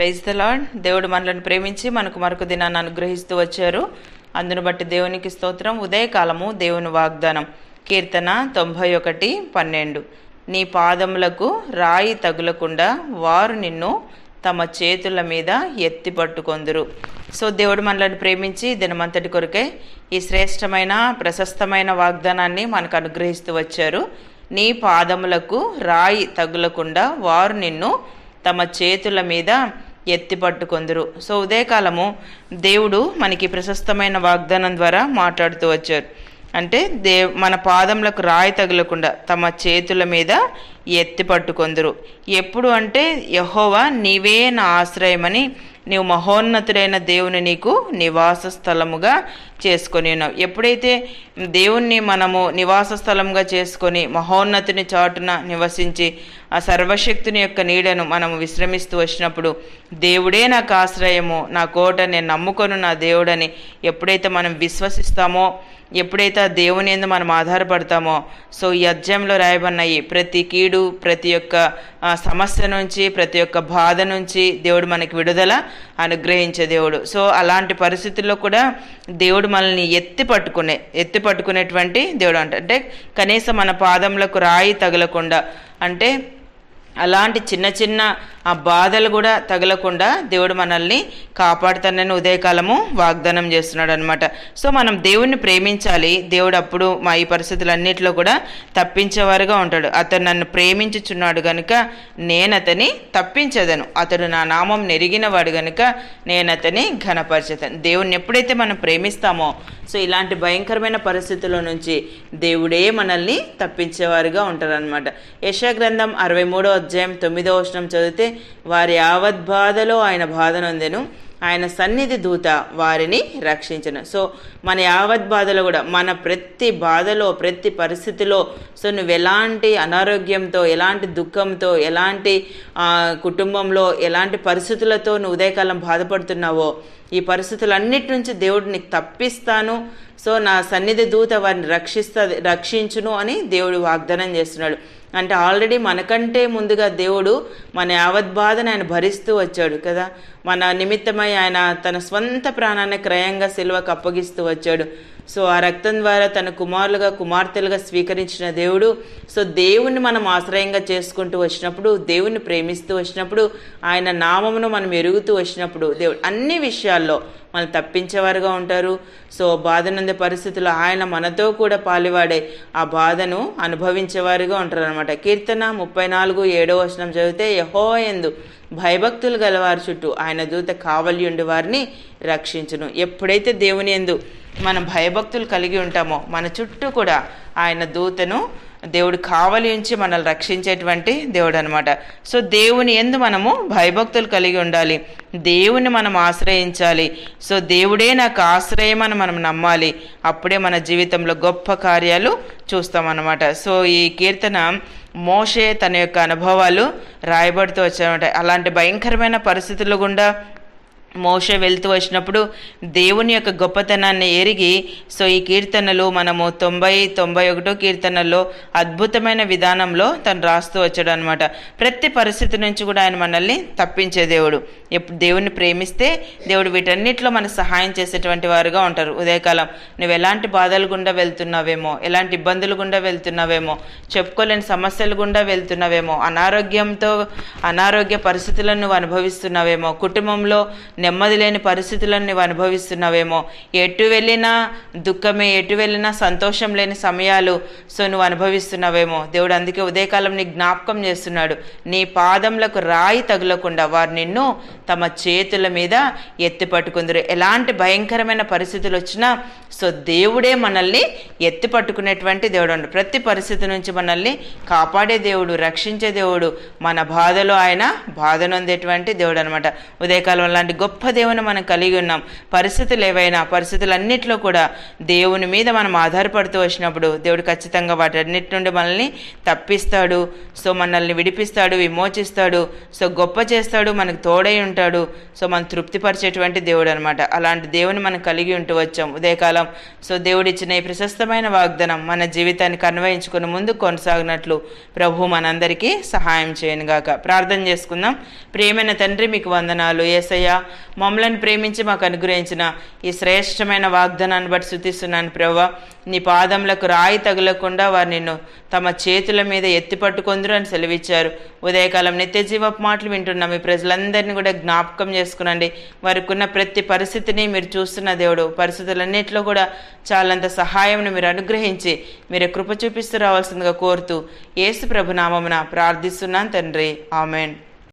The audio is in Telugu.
ప్రైజ్ ద లాడ్ దేవుడు మనలను ప్రేమించి మనకు మరొక దినాన్ని అనుగ్రహిస్తూ వచ్చారు. అందును బట్టి దేవునికి స్తోత్రం. ఉదయకాలము దేవుని వాగ్దానం. కీర్తన తొంభై ఒకటి పన్నెండు. నీ పాదములకు రాయి తగులకుండా వారు నిన్ను తమ చేతుల మీద ఎత్తి పట్టుకొందురు. సో దేవుడు మనలను ప్రేమించి దినమంతటి కొరకే ఈ శ్రేష్టమైన ప్రశస్తమైన వాగ్దానాన్ని మనకు అనుగ్రహిస్తూ వచ్చారు. నీ పాదములకు రాయి తగులకుండా వారు నిన్ను తమ చేతుల మీద ఎత్తి పట్టుకొందురు సో ఉదయకాలము దేవుడు మనకి ప్రశస్తమైన వాగ్దానం ద్వారా మాట్లాడుతూ వచ్చారు అంటే దే మన పాదములకు రాయి తగలకుండా తమ చేతుల మీద ఎత్తి పట్టుకొందురు. ఎప్పుడు అంటే యహోవా నీవే నా ఆశ్రయమని నీవు మహోన్నతుడైన దేవుని నీకు నివాస స్థలముగా చేసుకొని ఉన్నావు. ఎప్పుడైతే దేవుణ్ణి మనము నివాస స్థలంగా చేసుకొని మహోన్నతిని చాటున నివసించి ఆ సర్వశక్తుని యొక్క నీడను మనము విశ్రమిస్తూ వచ్చినప్పుడు దేవుడే నాకు ఆశ్రయము నా కోట నేను నమ్ముకొను నా దేవుడని ఎప్పుడైతే మనం విశ్వసిస్తామో ఎప్పుడైతే ఆ దేవుని ఎందు మనం ఆధారపడతామో సో ఈ అధ్యాయంలో రాయబడినాయి ప్రతి కీడు ప్రతి ఒక్క సమస్య నుంచి ప్రతి ఒక్క బాధ నుంచి దేవుడు మనకి విడుదల అనుగ్రహించే దేవుడు. సో అలాంటి పరిస్థితుల్లో కూడా దేవుడు మనల్ని ఎత్తి పట్టుకునే ఎత్తి పట్టుకునేటువంటి దేవుడు అంట. అంటే కనీసం మన పాదంలకు రాయి తగలకుండా అంటే అలాంటి చిన్న చిన్న ఆ బాధలు కూడా తగలకుండా దేవుడు మనల్ని కాపాడుతానని ఉదయకాలము వాగ్దానం చేస్తున్నాడు అనమాట సో మనం దేవుణ్ణి ప్రేమించాలి. దేవుడు అప్పుడు మా ఈ పరిస్థితులన్నింటిలో కూడా తప్పించేవారుగా ఉంటాడు. అతను నన్ను ప్రేమించుచున్నాడు గనుక నేను అతని తప్పించదను. అతడు నా నామం నెరిగిన వాడు గనుక నేను అతని ఘనపరచదను. దేవుణ్ణి ఎప్పుడైతే మనం ప్రేమిస్తామో సో ఇలాంటి భయంకరమైన పరిస్థితుల నుంచి దేవుడే మనల్ని తప్పించేవారుగా ఉంటారనమాట యశాగ్రంథం అరవై మూడో అధ్యాయం తొమ్మిదో వచనం చదివితే వారి యావత్ బాధలో ఆయన బాధనొందెను ఆయన సన్నిధి దూత వారిని రక్షించను. సో మన యావత్ బాధలో కూడా మన ప్రతి బాధలో ప్రతి పరిస్థితిలో సో నువ్వు ఎలాంటి అనారోగ్యంతో ఎలాంటి దుఃఖంతో ఎలాంటి కుటుంబంలో ఎలాంటి పరిస్థితులతో నువ్వు ఉదయకాలం బాధపడుతున్నావో ఈ పరిస్థితులన్నిటి నుంచి దేవుడు నీకు తప్పిస్తాను. సో నా సన్నిధి దూత వారిని రక్షిస్త రక్షించును అని దేవుడు వాగ్దానం చేస్తున్నాడు. అంటే ఆల్రెడీ మనకంటే ముందుగా దేవుడు మన యావత్ బాధను ఆయన భరిస్తూ వచ్చాడు కదా. మన నిమిత్తమై ఆయన తన స్వంత ప్రాణాన్ని క్రయంగా సిలువకు అప్పగిస్తూ వచ్చాడు. సో ఆ రక్తం ద్వారా తన కుమారులుగా కుమార్తెలుగా స్వీకరించిన దేవుడు. సో దేవుణ్ణి మనం ఆశ్రయంగా చేసుకుంటూ వచ్చినప్పుడు దేవుణ్ణి ప్రేమిస్తూ వచ్చినప్పుడు ఆయన నామమును మనం ఎరుగుతూ వచ్చినప్పుడు దేవుడు అన్ని విషయాల్లో మనం తప్పించేవారుగా ఉంటారు. సో బాధ పరిస్థితుల్లో ఆయన మనతో కూడా పాలివాడే ఆ బాధను అనుభవించేవారుగా ఉంటారు అనమాట కీర్తన ముప్పై నాలుగు ఏడో వచనం చదివితే యహో ఎందు భయభక్తులు గలవారి చుట్టూ ఆయన దూత కావలి వారిని రక్షించును. ఎప్పుడైతే దేవుని ఎందు మనం భయభక్తులు కలిగి ఉంటామో మన చుట్టూ కూడా ఆయన దూతను దేవుడు కావలి ఉంచి మనల్ని రక్షించేటువంటి దేవుడు అనమాట సో దేవుని ఎందు మనము భయభక్తులు కలిగి ఉండాలి. దేవుని మనం ఆశ్రయించాలి. సో దేవుడే నాకు ఆశ్రయం అని మనం నమ్మాలి. అప్పుడే మన జీవితంలో గొప్ప కార్యాలు చూస్తామన్నమాట. సో ఈ కీర్తన మోషే తన యొక్క అనుభవాలు రాయబడుతూ వచ్చాయన్నమాట. అలాంటి భయంకరమైన పరిస్థితుల గుండా మోష వెళ్తూ వచ్చినప్పుడు దేవుని యొక్క గొప్పతనాన్ని ఎరిగి సో ఈ కీర్తనలు మనము తొంభై తొంభై ఒకటో కీర్తనల్లో అద్భుతమైన విధానంలో తను రాస్తూ వచ్చాడు అనమాట ప్రతి పరిస్థితి నుంచి కూడా ఆయన మనల్ని తప్పించే దేవుడు. ఎప్పుడు దేవుని ప్రేమిస్తే దేవుడు వీటన్నిటిలో మనకు సహాయం చేసేటువంటి వారుగా ఉంటారు. ఉదయకాలం నువ్వు ఎలాంటి బాధలు గుండా వెళ్తున్నావేమో ఎలాంటి ఇబ్బందులు గుండా వెళ్తున్నావేమో చెప్పుకోలేని సమస్యలు గుండా వెళ్తున్నావేమో అనారోగ్యంతో అనారోగ్య పరిస్థితులను నువ్వు అనుభవిస్తున్నావేమో కుటుంబంలో నెమ్మది లేని పరిస్థితులను నువ్వు అనుభవిస్తున్నావేమో. ఎటు వెళ్ళినా దుఃఖమే ఎటు వెళ్ళినా సంతోషం లేని సమయాలు సో నువ్వు అనుభవిస్తున్నావేమో. దేవుడు అందుకే ఉదయకాలం నీ జ్ఞాపకం చేస్తున్నాడు. నీ పాదములకు రాయి తగులకుండా వారు నిన్ను తమ చేతుల మీద ఎత్తి పట్టుకుందరు. ఎలాంటి భయంకరమైన పరిస్థితులు వచ్చినా సో దేవుడే మనల్ని ఎత్తి పట్టుకునేటువంటి దేవుడు అండి ప్రతి పరిస్థితి నుంచి మనల్ని కాపాడే దేవుడు రక్షించే దేవుడు మన బాధలో ఆయన బాధనుందేటువంటి దేవుడు అనమాట ఉదయకాలం లాంటి గొప్ప గొప్ప దేవుని మనం కలిగి ఉన్నాం. పరిస్థితులు ఏవైనా పరిస్థితులన్నింటిలో కూడా దేవుని మీద మనం ఆధారపడుతూ వచ్చినప్పుడు దేవుడు ఖచ్చితంగా వాటన్నిటి నుండి మనల్ని తప్పిస్తాడు. సో మనల్ని విడిపిస్తాడు విమోచిస్తాడు. సో గొప్ప చేస్తాడు మనకు తోడై ఉంటాడు. సో మనం తృప్తిపరిచేటువంటి దేవుడు అనమాట అలాంటి దేవుని మనం కలిగి ఉంటూ వచ్చాం ఉదయకాలం. సో దేవుడిచ్చిన ఈ ప్రశస్తమైన వాగ్దానం మన జీవితాన్ని కన్వయించుకుని ముందు కొనసాగినట్లు ప్రభు మనందరికీ సహాయం చేయను గాక ప్రార్థన చేసుకుందాం. ప్రేమైన తండ్రి మీకు వందనాలు. ఏసయ్య మమ్మల్ని ప్రేమించి మాకు అనుగ్రహించిన ఈ శ్రేష్టమైన వాగ్దానాన్ని బట్టి శుతిస్తున్నాను ప్రభు. నీ పాదములకు రాయి తగలకుండా వారు నిన్ను తమ చేతుల మీద ఎత్తి పట్టుకొందరు అని సెలవిచ్చారు. ఉదయకాలం నిత్య జీవపు మాటలు వింటున్నాం మీ ప్రజలందరినీ కూడా జ్ఞాపకం చేసుకునండి. వారికి ఉన్న ప్రతి పరిస్థితిని మీరు చూస్తున్న దేవుడు పరిస్థితులన్నింటిలో కూడా చాలంత సహాయంను మీరు అనుగ్రహించి మీరు కృప చూపిస్తూ రావాల్సిందిగా కోరుతూ ఏసు ప్రభు నామమున ప్రార్థిస్తున్నాను తండ్రి. ఆమెన్.